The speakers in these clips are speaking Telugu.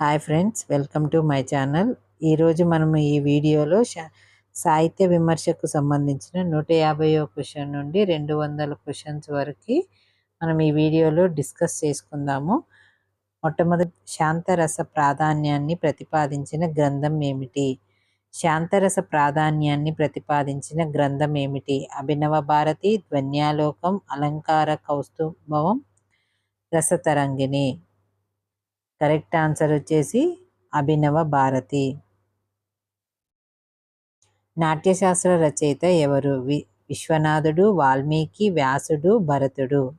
Hi friends welcome to my channel. ఈరోజు మనం ఈ వీడియోలో సాహిత్య విమర్శకు సంబంధించిన నూట యాభైయో క్వశ్చన్ నుండి రెండు వందల క్వశ్చన్స్ వరకు మనం ఈ వీడియోలో డిస్కస్ చేసుకుందాము. మొట్టమొదటి శాంతరస ప్రాధాన్యాన్ని ప్రతిపాదించిన గ్రంథం ఏమిటి? శాంతరస ప్రాధాన్యాన్ని ప్రతిపాదించిన గ్రంథం ఏమిటి? అభినవ భారతి ధ్వన్యాలోకం అలంకార కౌస్తుభవం రసతరంగిణి. కరెక్ట్ ఆన్సర్ వచ్చేసి అభినవ భారతి. నాట్యశాస్త్ర రచయిత ఎవరు? వి విశ్వనాథుడు వాల్మీకి వ్యాసుడు భరతుడు.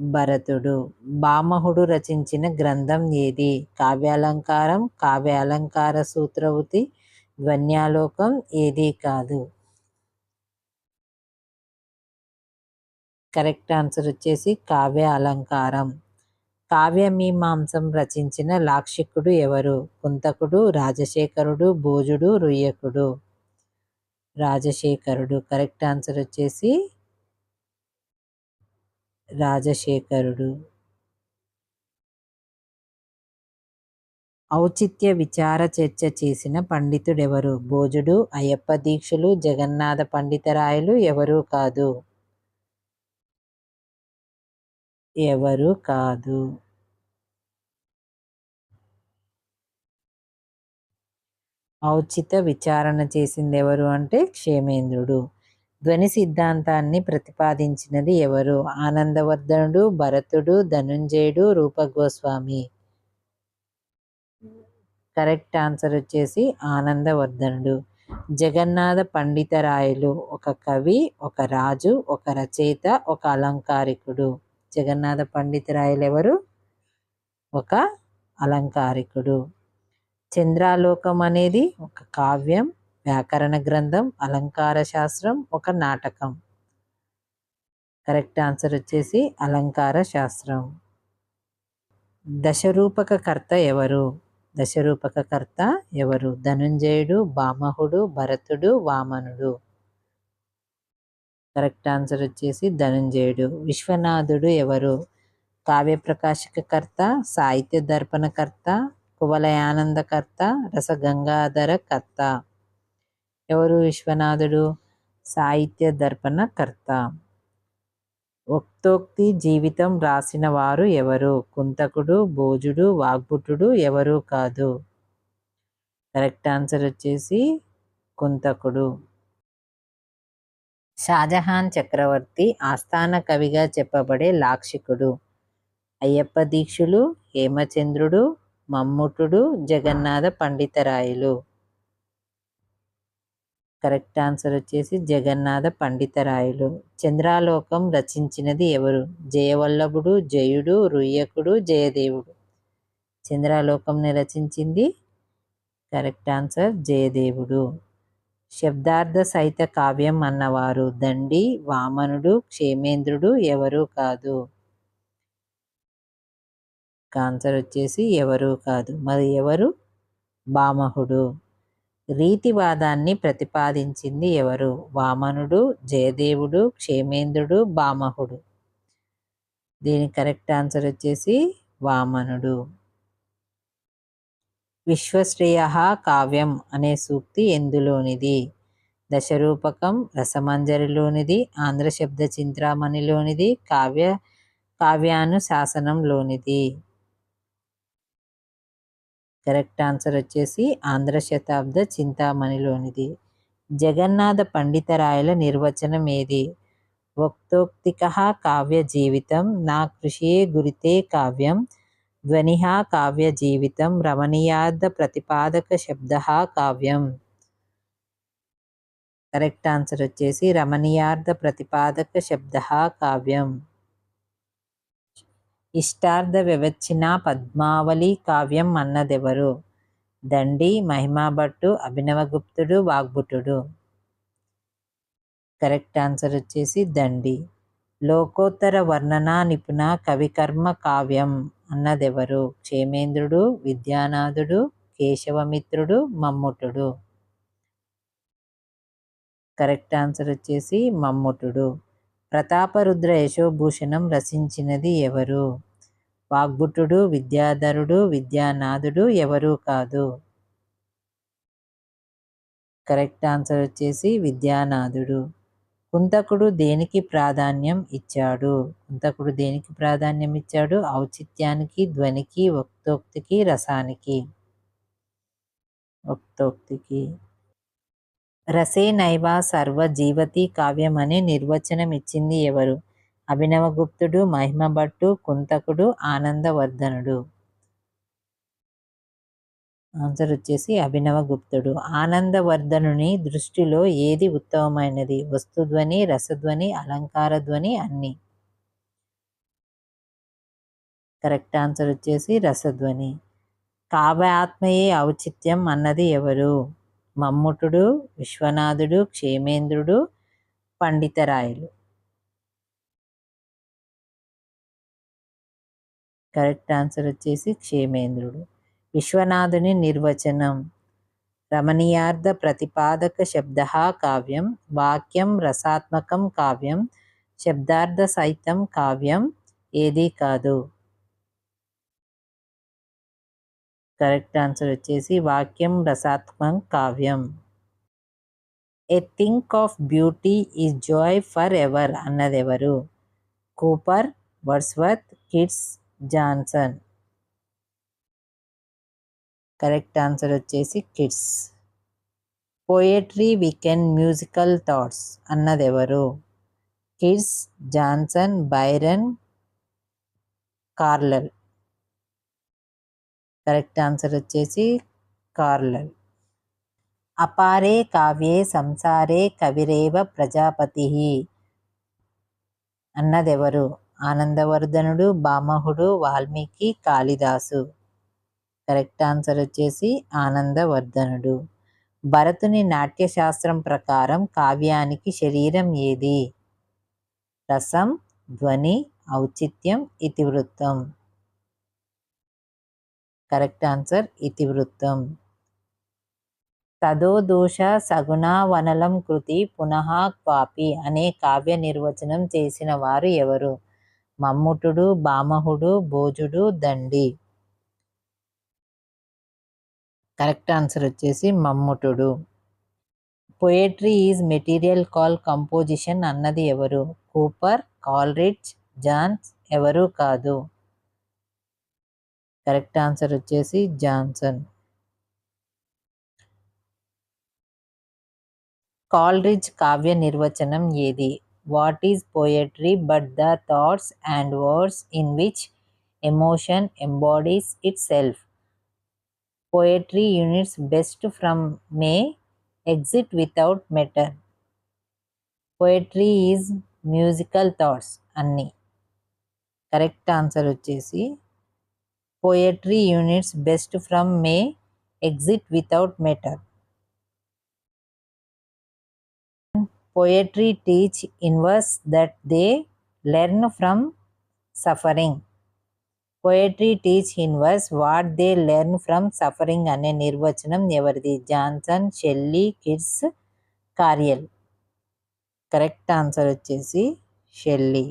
భరతుడు. బామహుడు రచించిన గ్రంథం ఏది? కావ్యాలంకారం కావ్యాలంకార సూత్రవతి ధ్వన్యాలోకం ఏది కాదు? కరెక్ట్ ఆన్సర్ వచ్చేసి కావ్య అలంకారం కావ్యమీమాంసం రచించిన లాక్షికుడు ఎవరు? కుంతకుడు రాజశేఖరుడు భోజుడు రుయ్యకుడు. రాజశేఖరుడు. కరెక్ట్ ఆన్సర్ వచ్చేసి రాజశేఖరుడు. ఔచిత్య విచార చర్చ చేసిన పండితుడెవరు? భోజుడు అయ్యప్ప దీక్షలు జగన్నాథ పండితరాయలు ఎవరూ కాదు. ఎవరు కాదు. ఔచిత విచారణ చేసింది ఎవరు అంటే క్షేమేంద్రుడు. ధ్వని సిద్ధాంతాన్ని ప్రతిపాదించినది ఎవరు? ఆనందవర్ధనుడు భరతుడు ధనుంజయుడు రూపగోస్వామి. కరెక్ట్ ఆన్సర్ వచ్చేసి ఆనందవర్ధనుడు. జగన్నాథ పండితరాయలు ఒక కవి ఒక రాజు ఒక రచయిత ఒక అలంకారికుడు. జగన్నాథ పండితరాయలు ఎవరు ఒక అలంకారికుడు. చంద్రాలోకం అనేది ఒక కావ్యం వ్యాకరణ గ్రంథం అలంకార శాస్త్రం ఒక నాటకం. కరెక్ట్ ఆన్సర్ వచ్చేసి అలంకార శాస్త్రం దశరూపక కర్త ఎవరు? దశరూపక కర్త ఎవరు? ధనుంజయుడు భామహుడు భరతుడు వామనుడు. కరెక్ట్ ఆన్సర్ వచ్చేసి ధనంజయుడు. విశ్వనాథుడు ఎవరు? కావ్యప్రకాశకర్త సాహిత్య దర్పణకర్త కువలయానందకర్త రసగంగాధర కర్త. ఎవరు విశ్వనాథుడు? సాహిత్య దర్పణకర్త. ఉక్తోక్తి జీవితం రాసిన వారు ఎవరు? కుంతకుడు భోజుడు వాగ్భుటుడు ఎవరు కాదు? కరెక్ట్ ఆన్సర్ వచ్చేసి కుంతకుడు. షాజహాన్ చక్రవర్తి ఆస్థాన కవిగా చెప్పబడే లాక్షికుడు. అయ్యప్ప దీక్షులు హేమచంద్రుడు మమ్ముటుడు జగన్నాథ పండితరాయలు. కరెక్ట్ ఆన్సర్ వచ్చేసి జగన్నాథ పండితరాయలు. చంద్రాలోకం రచించినది ఎవరు? జయవల్లభుడు జయుడు రుయ్యకుడు జయదేవుడు. చంద్రాలోకంని రచించింది? Correct answer జయదేవుడు. శబ్దార్థ సహిత కావ్యం అన్నవారు. దండి వామనుడు క్షేమేంద్రుడు ఎవరూ కాదు. ఆన్సర్ వచ్చేసి ఎవరూ కాదు. మరి ఎవరు? భామహుడు రీతివాదాన్ని ప్రతిపాదించింది ఎవరు? వామనుడు జయదేవుడు క్షేమేంద్రుడు భామహుడు దీని కరెక్ట్ ఆన్సర్ వచ్చేసి వామనుడు. విశ్వశ్రేయ కావ్యం అనే సూక్తి ఎందులోనిది? దశరూపకం రసమంజరిలోనిది ఆంధ్ర శబ్ద చింత్రామణిలోనిది కావ్య కావ్యానుశాసనంలోనిది. కరెక్ట్ ఆన్సర్ వచ్చేసి ఆంధ్ర శతాబ్ద చింతామణిలోనిది జగన్నాథ పండితరాయల నిర్వచనం ఏది వక్తోక్తిక కావ్య జీవితం నా కృషియే గురితే కావ్యం ధ్వనిహా కావ్య జీవితం రమణీయార్థ ప్రతిపాదక శబ్ద కావ్యం. కరెక్ట్ ఆన్సర్ వచ్చేసి రమణీయార్థ ప్రతిపాదక శబ్ద కావ్యం. ఇష్టార్థ వివచ్చిన పద్మావళి కావ్యం అన్నదెవరు? దండి మహిమాభట్టు అభినవగుప్తుడు వాగ్భుటుడు. కరెక్ట్ ఆన్సర్ వచ్చేసి దండి. లోకోత్తర వర్ణనా నిపుణ కవికర్మ కావ్యం అన్నదెవరు? క్షేమేంద్రుడు విద్యానాథుడు కేశవమిత్రుడు మమ్ముటుడు. కరెక్ట్ ఆన్సర్ వచ్చేసి మమ్ముటుడు. ప్రతాపరుద్ర యశోభూషణం రచించినది ఎవరు? వాగ్భుటుడు విద్యాధరుడు విద్యానాథుడు ఎవరూ కాదు. కరెక్ట్ ఆన్సర్ వచ్చేసి విద్యానాథుడు. కుంతకుడు దేనికి ప్రాధాన్యం ఇచ్చాడు? కుంతకుడు దేనికి ప్రాధాన్యం ఇచ్చాడు? ఔచిత్యానికి ధ్వనికి వక్తోక్తికి రసానికి. వక్తోక్తికి. రసే నైవా సర్వ జీవతి కావ్యం అనే నిర్వచనం ఇచ్చింది ఎవరు? అభినవగుప్తుడు మహిమభట్టు కుంతకుడు ఆనందవర్ధనుడు. ఆన్సర్ వచ్చేసి అభినవగుప్తుడు ఆనందవర్ధనుని దృష్టిలో ఏది ఉత్తమమైనది? వస్తుధ్వని రసధ్వని అలంకార ధ్వని అన్ని. కరెక్ట్ ఆన్సర్ వచ్చేసి రసధ్వని. కావ్యాత్మయే ఔచిత్యం అన్నది ఎవరు? మమ్ముటుడు విశ్వనాథుడు క్షేమేంద్రుడు పండితరాయలు. కరెక్ట్ ఆన్సర్ వచ్చేసి క్షేమేంద్రుడు. విశ్వనాథుని నిర్వచనం. రమణీయార్థ ప్రతిపాదక శబ్ద కావ్యం వాక్యం రసాత్మకం కావ్యం శబ్దార్థ సహితం కావ్యం ఏదీ కాదు. కరెక్ట్ ఆన్సర్ వచ్చేసి వాక్యం రసాత్మకం కావ్యం. A thing of beauty is joy for ever అన్నది ఎవరు Cooper Wordsworth Keats Johnson. Correct answer వచ్చేసి Keats. Poetry weekend musical thoughts అన్నది ఎవరు? Keats Johnson Byron Carlyle. Correct answer వచ్చేసి కార్లల్. అపారే కావ్యే సంసారే కవిరేవ ప్రజాపతి. అన్నదెవరు ఆనందవర్ధనుడు బామహుడు వాల్మీకి కాళిదాసు. కరెక్ట్ ఆన్సర్ వచ్చేసి ఆనందవర్ధనుడు. భరతుని నాట్యశాస్త్రం ప్రకారం కావ్యానికి శరీరం ఏది? రసం ధ్వని ఔచిత్యం ఇతివృత్తం. కరెక్ట్ ఆన్సర్ ఇతివృత్తం. తదోదోష సగుణావనలం కృతి పునః క్వాపి అనే కావ్య నిర్వచనం చేసిన వారు ఎవరు? మమ్ముటుడు బామహుడు భోజుడు దండి. కరెక్ట్ ఆన్సర్ వచ్చేసి మమ్ముటుడు. Poetry is material call composition అన్నది ఎవరు? కూపర్ కాల్రిడ్జ్ జాన్స్ ఎవరు కాదు. కరెక్ట్ ఆన్సర్ వచ్చేసి జాన్సన్. కాల్రిడ్జ్ కావ్య నిర్వచనం ఏది? What is poetry but the thoughts and words in which emotion embodies itself poetry units best from may exit without metre poetry is musical thoughts అన్నీ కరెక్ట్ ఆన్సర్ వచ్చేసి poetry units best from may exit without metre poetry teach in verse that they learn from suffering poetry teach in verse what they learn from suffering అనే నిర్వచనం ఎవరిది? Johnson Shelley Keats Carlyle. Correct answer వచ్చేసి Shelley.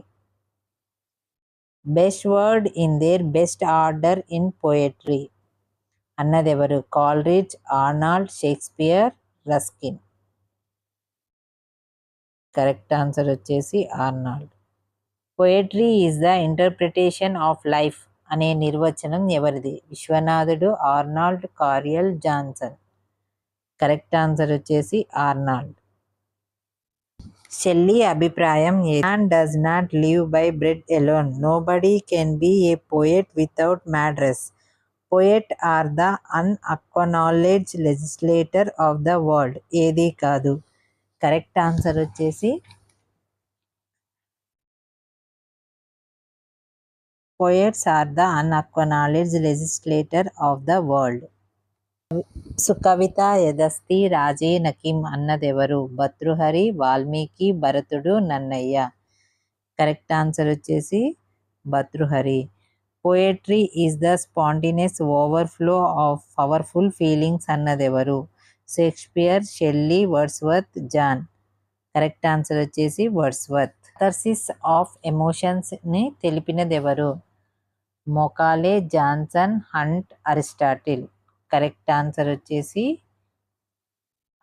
Best word in their best order in poetry అన్నది ఎవరు? Coleridge Arnold Shakespeare Ruskin. Correct answer వచ్చేసి Arnold. Poetry is the interpretation of life అనే నిర్వచనం ఎవరిది? విశ్వనాథుడు Arnold Carlyle Johnson. Correct answer వచ్చేసి ఆర్నాల్డ్. షెల్లీ అభిప్రాయం man does not live by bread alone. Nobody can be a poet without madness. Poet are the unacknowledged legislator of the world. ఏది కాదు? కరెక్ట్ ఆన్సర్ వచ్చేసి poets are the unacknowledged legislator of the world Sukavitha యదస్తి రాజే నకిం అన్నదెవరు? భతృహరి వాల్మీకి భరతుడు నన్నయ్య. కరెక్ట్ ఆన్సర్ వచ్చేసి Bhartrihari. Poetry is the spontaneous overflow of powerful feelings అన్నదెవరు? Shakespeare Shelley Wordsworth John correct answer వచ్చేసి వర్డ్స్వర్త్ థర్సిస్ ఆఫ్ ఎమోషన్స్ని తెలిపినదెవరు? Macaulay Johnson Hunt Aristotle. Correct answer వచ్చేసి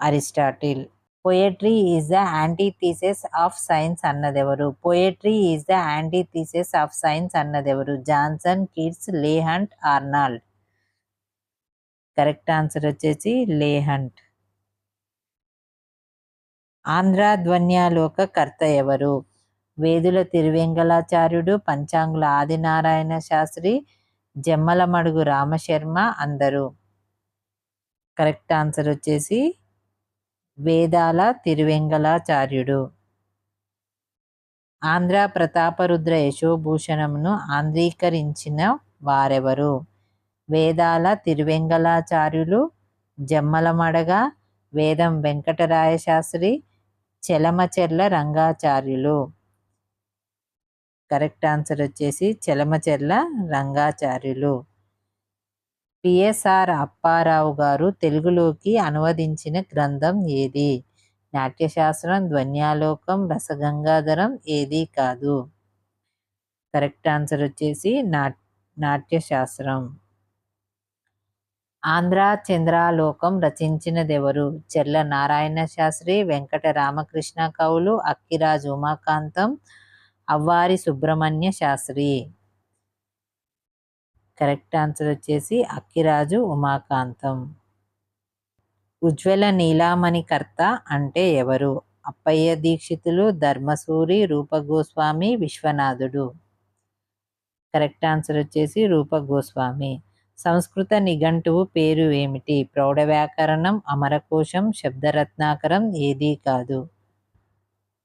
Aristotle. Poetry is the antithesis of science అన్నదెవరు? Poetry is the antithesis of science అన్నదెవరు? Johnson Keats Leigh Hunt Arnold. Correct answer వచ్చేసి లేహంట్ ఆంధ్ర ధ్వన్యాలోక కర్త ఎవరు? వేదుల తిరువెంగళాచార్యుడు పంచాంగుల ఆదినారాయణ శాస్త్రి జమ్మలమడుగు రామశర్మ అందరూ. కరెక్ట్ ఆన్సర్ వచ్చేసి వేదాల తిరువెంగళాచార్యుడు. ఆంధ్ర ప్రతాపరుద్ర యశోభూషణమును ఆంధ్రీకరించిన వారెవరు? వేదాల తిరువెంగళాచార్యులు జమ్మలమడగ వేదం వెంకటరాయ శాస్త్రి చెలమచెర్ల రంగాచార్యులు. కరెక్ట్ ఆన్సర్ వచ్చేసి చెలమచెర్ల రంగాచార్యులు. పిఎస్ఆర్ అప్పారావు గారు తెలుగులోకి అనువదించిన గ్రంథం ఏది? నాట్యశాస్త్రం ధ్వన్యాలోకం రసగంగాధరం ఏది కాదు. కరెక్ట్ ఆన్సర్ వచ్చేసి నాట్ నాట్యశాస్త్రం. ఆంధ్ర చంద్రాలోకం రచించినదెవరు? చెర్ల నారాయణ శాస్త్రి వెంకట రామకృష్ణ కవులు అక్కిరాజు ఉమాకాంతం అవ్వారి సుబ్రహ్మణ్య శాస్త్రి. కరెక్ట్ ఆన్సర్ వచ్చేసి అక్కిరాజు ఉమాకాంతం. ఉజ్వల నీలామణికర్త అంటే ఎవరు? అప్పయ్య దీక్షితులు ధర్మసూరి రూపగోస్వామి విశ్వనాథుడు. కరెక్ట్ ఆన్సర్ వచ్చేసి రూపగోస్వామి. సంస్కృత నిఘంటువు పేరు ఏమిటి? ప్రౌఢ వ్యాకరణం అమరకోశం శబ్దరత్నాకరం ఏదీ కాదు.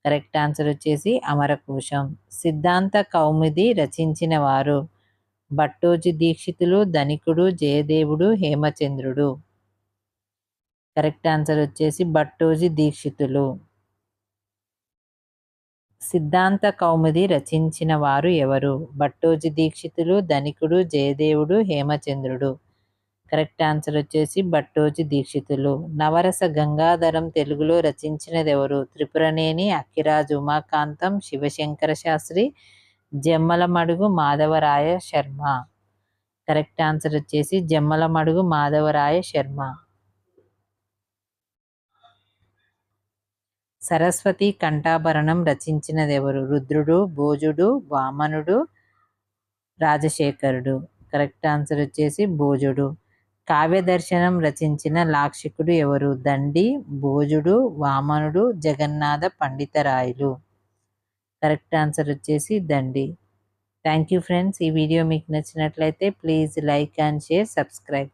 కరెక్ట్ ఆన్సర్ వచ్చేసి అమరకోశం. సిద్ధాంత కౌముది రచించిన వారు భట్టోజి దీక్షితులు ధనికుడు జయదేవుడు హేమచంద్రుడు. కరెక్ట్ ఆన్సర్ వచ్చేసి భట్టోజి దీక్షితులు. సిద్ధాంత కౌముది రచించిన వారు ఎవరు? భట్టోజి దీక్షితులు ధనికుడు జయదేవుడు హేమచంద్రుడు. కరెక్ట్ ఆన్సర్ వచ్చేసి భట్టోజి దీక్షితులు. నవరస గంగాధరం తెలుగులో రచించినది ఎవరు త్రిపురనేని అక్కిరాజు ఉమాకాంతం శివశంకర శాస్త్రి జమ్మలమడుగు మాధవరాయ శర్మ. కరెక్ట్ ఆన్సర్ వచ్చేసి జమ్మలమడుగు మాధవరాయ శర్మ. సరస్వతి కంఠాభరణం రచించినదెవరు? రుద్రుడు భోజుడు వామనుడు రాజశేఖరుడు. కరెక్ట్ ఆన్సర్ వచ్చేసి భోజుడు. కావ్యదర్శనం రచించిన లాక్షికుడు ఎవరు? దండి భోజుడు వామనుడు జగన్నాథ పండితరాయలు. కరెక్ట్ ఆన్సర్ వచ్చేసి దండి. Thank you friends. ఈ వీడియో మీకు నచ్చినట్లయితే please like and share subscribe.